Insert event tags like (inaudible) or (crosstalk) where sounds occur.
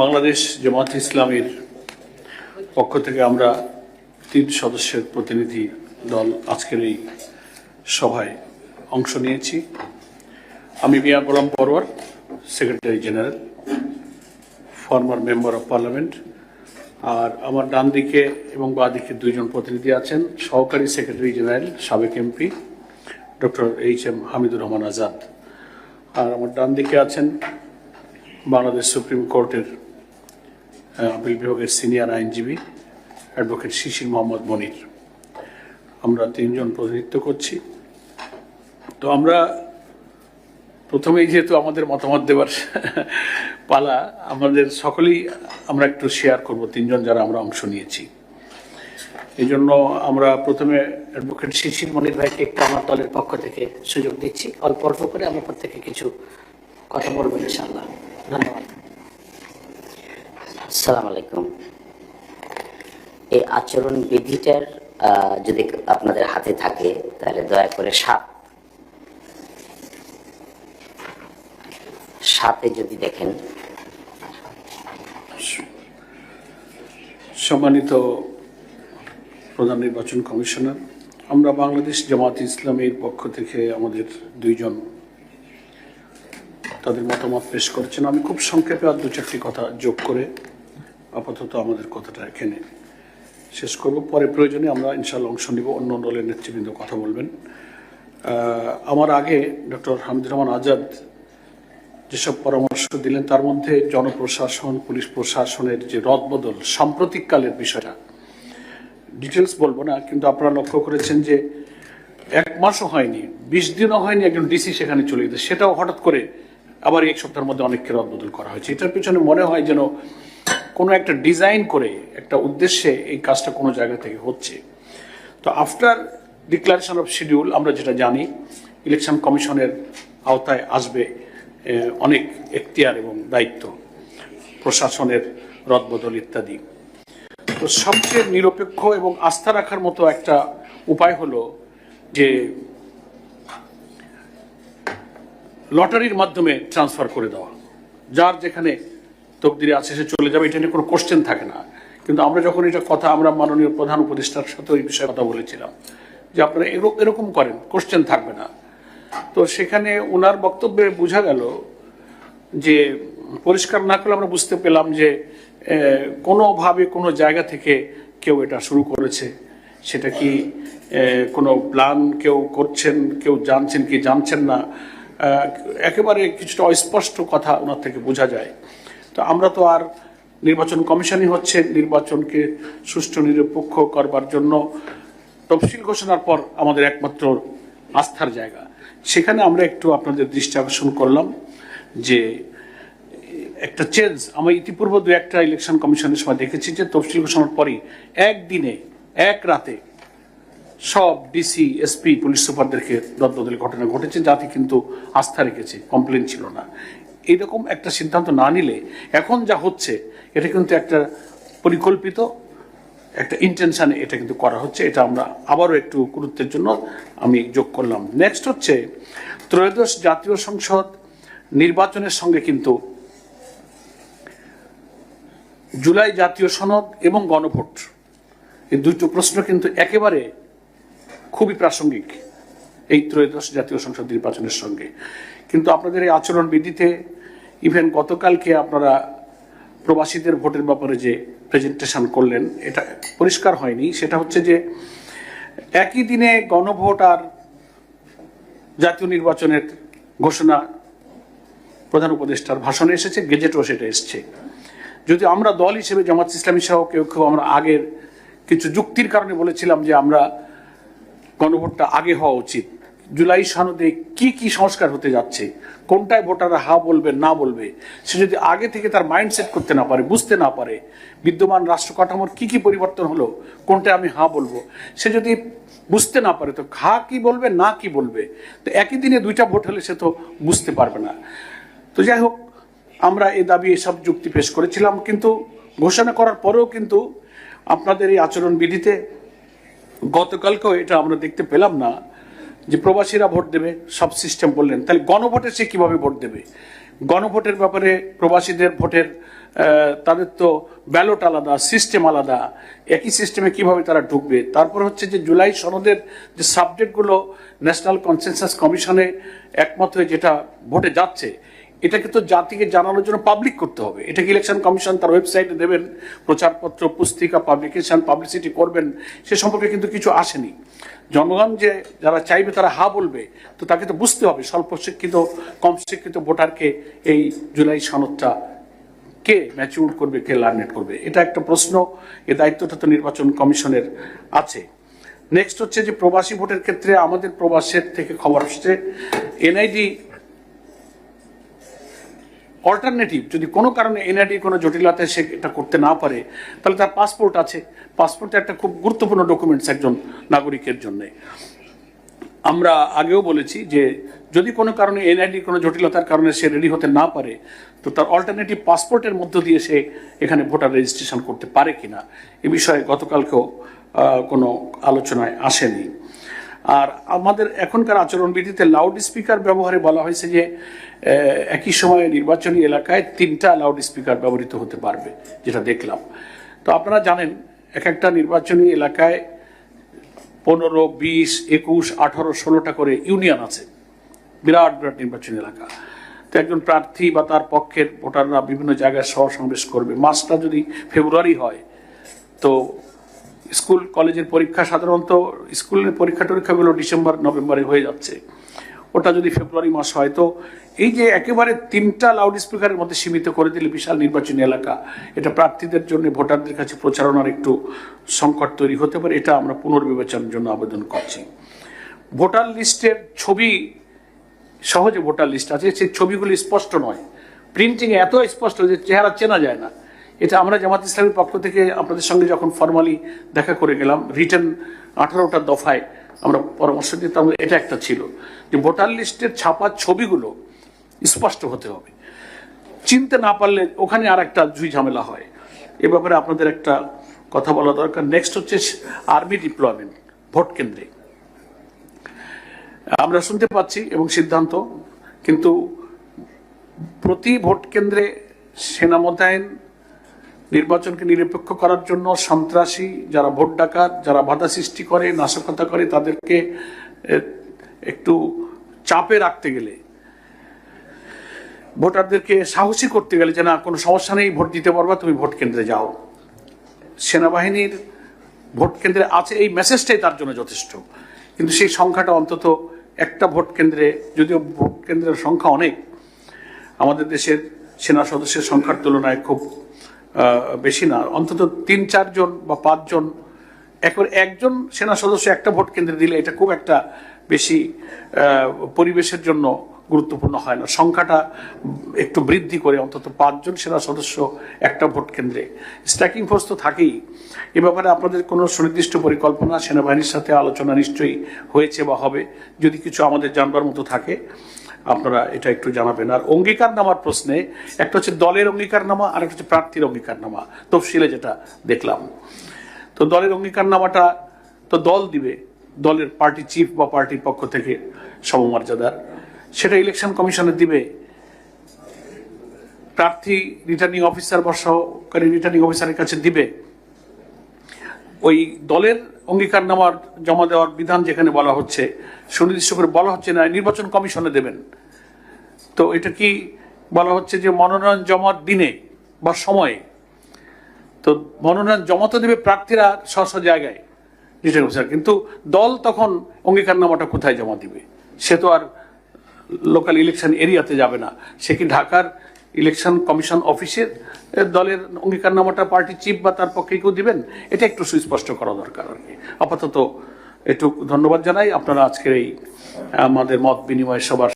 বাংলাদেশ জামাত ইসলামীর পক্ষ থেকে আমরা তিন সদস্যের প্রতিনিধি দল আজকের এই সভায় অংশ নিয়েছি। আমি Mia Golam Parwar, secretary general, former member of parliament, আর আমার ডান দিকে এবং বাঁ দিকে দুইজন প্রতিনিধি আছেন, সহকারী সেক্রেটারি জেনারেল, সাবেক MP, doctor H M Hamidur Rahman Azad. আর আমার ডান দিকে আছেন বাংলাদেশ সুপ্রিম কোর্টের আপিল বিভাগের সিনিয়র আইনজীবী অ্যাডভোকেট শিশির মোহাম্মদ মনির। আমরা তিনজন প্রতিনিধিত্ব করছি। তো আমরা প্রথমেই যেহেতু আমাদের মতামত দেওয়ার (laughs) পালা, আমাদের সকলেই আমরা একটু শেয়ার করব, তিনজন যারা আমরা অংশ নিয়েছি। এই জন্য আমরা প্রথমে অ্যাডভোকেট শিশির মনির ভাইকে একটু আমার দলের পক্ষ থেকে সুযোগ দিচ্ছি। অল্প অল্প করে আমার প্রত্যেকে কিছু কথা বলব ইনশাল্লাহ ধন্যবাদ। আসসালামু আলাইকুম। এই আচরণ বিধিটার যদি আপনাদের হাতে থাকে, তাহলে দয়া করে সাত সাথে যদি দেখেন। সম্মানিত প্রধান নির্বাচন কমিশনার, আমরা বাংলাদেশ জামাত ইসলামের পক্ষ থেকে আমাদের দুইজন তাদের মতামত পেশ করছেন। আমি খুব সংক্ষেপে আর দু চারটি কথা যোগ করে আপাতত আমাদের কথাটা এখানে শেষ করব। পরে প্রয়োজনে আমরা ইনশাল্লাহ অংশ নিব, অন্য দলের নেতৃবৃন্দ কথা বলবেন। আমার আগে ডক্টর হামিদুর রহমান আজাদ যেসব পরামর্শ দিলেন, তার মধ্যে জনপ্রশাসন, পুলিশ প্রশাসনের যে রদবদল, সাম্প্রতিককালের বিষয়টা ডিটেলস বলব না, কিন্তু আপনারা লক্ষ্য করেছেন যে এক মাসও হয়নি, বিশ দিনও হয়নি একজন ডিসি সেখানে চলে গেছে। সেটাও হঠাৎ করে আবার এক সপ্তাহের মধ্যে অনেককে রদবদল করা হয়েছে। এটার পিছনে মনে হয় যেন কোনো একটা ডিজাইন করে, একটা উদ্দেশ্যে এই কাজটা কোনো জায়গা থেকে হচ্ছে। তো আফটার ডিক্লারেশন অফ শিডিউল আমরা যেটা জানি, ইলেকশন কমিশনের আওতায় আসবে অনেক এখতিয়ার এবং দায়িত্ব, প্রশাসনের রদবদল ইত্যাদি। তো সবচেয়ে নিরপেক্ষ এবং আস্থা রাখার মতো একটা উপায় হলো যে লটারির মাধ্যমে ট্রান্সফার করে দেওয়া। যার যেখানে তকদিরে আছে, সে চলে যাবে, এটা নিয়ে কোনো কোশ্চেন থাকে না। কিন্তু আমরা যখন এটা কথা আমরা মাননীয় প্রধান উপদেষ্টার সাথে ওই বিষয়ে কথা বলেছিলাম, যে আপনারা এরক- এরকম করেন কোশ্চেন থাকবে না। তো সেখানে ওনার বক্তব্যে বোঝা গেল যে, পরিষ্কার না করলে আমরা বুঝতে পেলাম যে কোনোভাবে কোনো জায়গা থেকে কেউ এটা শুরু করেছে। সেটা কি কোনো প্ল্যান কেউ করছেন, কেউ জানছেন কি জানছেন না? একেবারে কিছুটা অস্পষ্ট কথা ওনার থেকে বোঝা যায়। তো আমরা তো আর নির্বাচন কমিশনই হচ্ছে, নির্বাচনকে সুষ্ঠু, নিরপেক্ষ করবার জন্য তফসিল ঘোষণার পর আমাদের একমাত্র আস্থার জায়গা। সেখানে আমরা একটু আপনাদের দৃষ্টি আকর্ষণ করলাম যে একটা চেঞ্জ আমরা ইতিপূর্বে দু একটা ইলেকশন কমিশনের সময় দেখেছি যে তফসিল ঘোষণার পরই একদিনে, এক রাতে সব ডিসি এসপি পুলিশ সুপারদেরকে রদবদলের ঘটনা ঘটেছে যাতে কিন্তু আস্থা রেখেছে কমপ্লেন ছিল না। এইরকম একটা সিদ্ধান্ত না নিলে এখন যা হচ্ছে, এটা কিন্তু একটা পরিকল্পিত, একটা ইন্টেনশনে এটা কিন্তু করা হচ্ছে। এটা আমরা আবারও একটু গুরুত্বের জন্য আমি যোগ করলাম। নেক্সট হচ্ছে, ত্রয়োদশ জাতীয় সংসদ নির্বাচনের সঙ্গে কিন্তু জুলাই জাতীয় সনদ এবং গণভোট, এই দুটো প্রশ্ন কিন্তু একেবারে খুবই প্রাসঙ্গিক এই ত্রয়োদশ জাতীয় সংসদ নির্বাচনের সঙ্গে। কিন্তু আপনাদের এই আচরণ বিধিতে ইভেন গতকালকে আপনারা প্রবাসীদের ভোটের ব্যাপারে যে প্রেজেন্টেশন করলেন, এটা পরিষ্কার হয়নি। সেটা হচ্ছে যে একই দিনে গণভোট আর জাতীয় নির্বাচনের ঘোষণা প্রধান উপদেষ্টার ভাষণে এসেছে, গেজেটও সেটা এসছে। যদি আমরা দল হিসেবে জামাত ইসলামী সহ কেউ কেউ আমরা আগের কিছু যুক্তির কারণে বলেছিলাম যে আমরা গণভোটটা আগে হওয়া উচিত জুলাই সনদে কি কি সংস্কার হতে যাচ্ছে? কোনটায় ভোটাররা হা বলবে, না বলবে? সে যদি আগে থেকে তার মাইন্ডসেট করতে না পারে, বুঝতে না পারে, বিদ্যমান রাষ্ট্র কাঠামোর কি কি পরিবর্তন হলো, কোনটায় আমি হা বলব? সে যদি বুঝতে না পারে, তো হা কি বলবে, না কি বলবে? তো একই দিনে দুইটা ভোট হলে সে তো বুঝতে পারবে না। তো যাই হোক, আমরা এ দাবি, এসব যুক্তি পেশ করেছিলাম, কিন্তু ঘোষণা করার পরেও কিন্তু আপনাদের এই আচরণ বিধিতে গতকালকেও এটা আমরা দেখতে পেলাম না। যে প্রবাসীরা ভোট দেবে, সব সিস্টেম বললেন। তাহলে গণভোটে সে কীভাবে ভোট দেবে? গণভোটের ব্যাপারে প্রবাসীদের ভোটের তাদের তো ব্যালট আলাদা সিস্টেম আলাদা। একই সিস্টেমে কীভাবে তারা ঢুকবে? তারপর হচ্ছে যে জুলাই সনদের যে সাবজেক্টগুলো ন্যাশনাল কনসেনসাস কমিশনে একমত হয়ে যেটা ভোটে যাচ্ছে এটাকে তো জাতিকে জানানোর জন্য পাবলিক করতে হবে। এটাকে ইলেকশন কমিশন তার ওয়েবসাইটে দেবেন, প্রচারপত্র, পুস্তিকা পাবলিকেশন পাবলিসিটি করবেন, সে সম্পর্কে কিন্তু কিছু আসেনি। জনগণ যে যারা চাইবে তারা হা বলবে, তো তাকে তো বুঝতে হবে। স্বল্প শিক্ষিত, কম শিক্ষিত ভোটারকে এই জুলাই সনদটা কে ম্যাচিউর করবে, কে লার্নেট করবে? এটা একটা প্রশ্ন, এ দায়িত্বটা তো নির্বাচন কমিশনের আছে। নেক্সট হচ্ছে যে প্রবাসী ভোটের ক্ষেত্রে আমাদের প্রবাসের থেকে খবর আসছে। এনআইডি অল্টারনেটিভ যদি কোনো কারণে এনআইডি কোনো জটিলতায় সে এটা করতে না পারে, তাহলে তার পাসপোর্ট আছে। পাসপোর্ট একটা খুব গুরুত্বপূর্ণ ডকুমেন্টস একজন নাগরিকের জন্যে। আমরা আগেও বলেছি যে যদি কোনো কারণে এনআইডি কোনো জটিলতার কারণে সে রেডি হতে না পারে, তো তার অল্টারনেটিভ পাসপোর্টের মধ্য দিয়ে সে এখানে ভোটার রেজিস্ট্রেশন করতে পারে কিনা, এ বিষয়ে গতকালকেও কোনো আলোচনায় আসেনি। আর আমাদের এখনকার আচরণবিধিতে লাউড স্পিকার ব্যবহারে বলা হয়েছে যে একই সময়ে নির্বাচনী এলাকায় তিনটা লাউড স্পিকার ব্যবহৃত হতে পারবে, যেটা দেখলাম। তো আপনারা জানেন, এক একটা নির্বাচনী এলাকায় পনেরো, বিশ, একুশ, আঠারো, ষোলোটা করে ইউনিয়ন আছে। বিরাট বিরাট নির্বাচনী এলাকা। তো একজন প্রার্থী বা তার পক্ষের ভোটাররা বিভিন্ন জায়গায় সহ সমাবেশ করবে। মাসটা যদি ফেব্রুয়ারি হয়, তো স্কুল কলেজের পরীক্ষা সাধারণত স্কুলের পরীক্ষা টরীক্ষাগুলো ডিসেম্বর, নভেম্বরে হয়ে যাচ্ছে। ওটা যদি ফেব্রুয়ারি মাস হয়, তো এই যে একেবারে তিনটা লাউড স্পিকারের মধ্যে সীমিত করে দিলে বিশাল নির্বাচনী এলাকা। এটা প্রার্থীদের জন্য, ভোটারদের কাছে প্রচারণার একটু সংকট তৈরি হতে পারে, এটা আমরা পুনর্বিবেচনার জন্য আবেদন করছি। ভোটার লিস্টের ছবি, সহজে ভোটার লিস্ট আছে, সেই ছবিগুলি স্পষ্ট নয়। প্রিন্টিং এত স্পষ্ট যে চেহারা চেনা যায় না। এটা আমরা জামাত ইসলামের পক্ষ থেকে আপনাদের সঙ্গে যখন ফর্মালি দেখা করে গেলাম রিটার্ন আঠারোটা দফায় আমরা পরামর্শ দিতাম এটা একটা ছিল যে ভোটার লিস্টের ছাপা ছবিগুলো স্পষ্ট হতে হবে। চিনতে না পারলে ওখানে আর একটা ঝুই ঝামেলা হয়। এ ব্যাপারে আপনাদের একটা কথা বলা দরকার। নেক্সট হচ্ছে আর্মি ডিপ্লয়মেন্ট ভোট কেন্দ্রে। আমরা শুনতে পাচ্ছি এবং সিদ্ধান্ত, কিন্তু প্রতি ভোট কেন্দ্রে সেনা মোতায়েন নির্বাচনকে নিরপেক্ষ করার জন্য সন্ত্রাসী, যারা ভোট ডাকাত, যারা বাধা সৃষ্টি করে, নাশকতা করে, তাদেরকে একটু চাপে রাখতে গেলে, ভোটারদেরকে সাহসী করতে গেলে যে না, কোনো সমস্যা নেই, ভোট দিতে পারবা, তুমি ভোট কেন্দ্রে যাও। সেনাবাহিনীর ভোট কেন্দ্রে আছে, এই মেসেজটাই তার জন্য যথেষ্ট। কিন্তু সেই সংখ্যাটা অন্তত একটা ভোট কেন্দ্রে, যদিও ভোট কেন্দ্রের সংখ্যা অনেক, আমাদের দেশের সেনা সদস্যের সংখ্যার তুলনায় খুব বেশি না। অন্তত তিন, চারজন বা পাঁচজন, একবার একজন সেনা সদস্য একটা ভোট কেন্দ্রে দিলে এটা খুব একটা বেশি পরিবেশের জন্য গুরুত্বপূর্ণ হয় না। সংখ্যাটা একটু বৃদ্ধি করে অন্তত পাঁচজন সেনা সদস্য একটা ভোট কেন্দ্রে। স্ট্যাকিং ফোর্স তো থাকেই। এ ব্যাপারে আপনাদের কোনো সুনির্দিষ্ট পরিকল্পনা সেনাবাহিনীর সাথে আলোচনা নিশ্চয়ই হয়েছে বা হবে। যদি কিছু আমাদের জানবার মতো থাকে আপনারা এটা একটু জানাবেন। আর অঙ্গীকার নামার প্রশ্নে একটা হচ্ছে দলের অঙ্গীকার নামা আর একটা হচ্ছে প্রার্থীর অঙ্গীকার নামা তফসিলে যেটা দেখলাম। তো দলের অঙ্গীকার নামাটা তো দল দিবে, দলের পার্টি চিফ বা পার্টির পক্ষ থেকে সমমর্যাদার। সেটা ইলেকশন কমিশনে দিবে। প্রার্থী রিটার্নিং অফিসার বা সহকারী রিটার্নিং অফিসারের কাছে দিবে। ওই দলের অঙ্গীকার নামার জমা দেওয়ার বিধান যেখানে বলা হচ্ছে, সুনির্দিষ্ট করে বলা হচ্ছে না, নির্বাচন কমিশনে দেবেন। তো এটা কি বলা হচ্ছে যে মনোনয়ন জমার দিনে বা সময়ে? তো মনোনয়ন জমা তো দেবে প্রার্থীরা স্ব জায়গায় রিটার্নিং অফিসার। কিন্তু দল তখন অঙ্গীকারনামাটা কোথায় জমা দিবে? সে তো আর লোকাল ইলেকশন এরিয়াতে যাবে না। সে কি ঢাকার ইলেকশন কমিশন অফিসের দলের অঙ্গীকারনামাটা পার্টি চিফ বা তার পক্ষে কেউ দিবেন। এটা একটু সুস্পষ্ট করা দরকার আর কি। আপাতত একটু ধন্যবাদ জানাই। আপনারা আজকের এই আমাদের মত বিনিময় সবার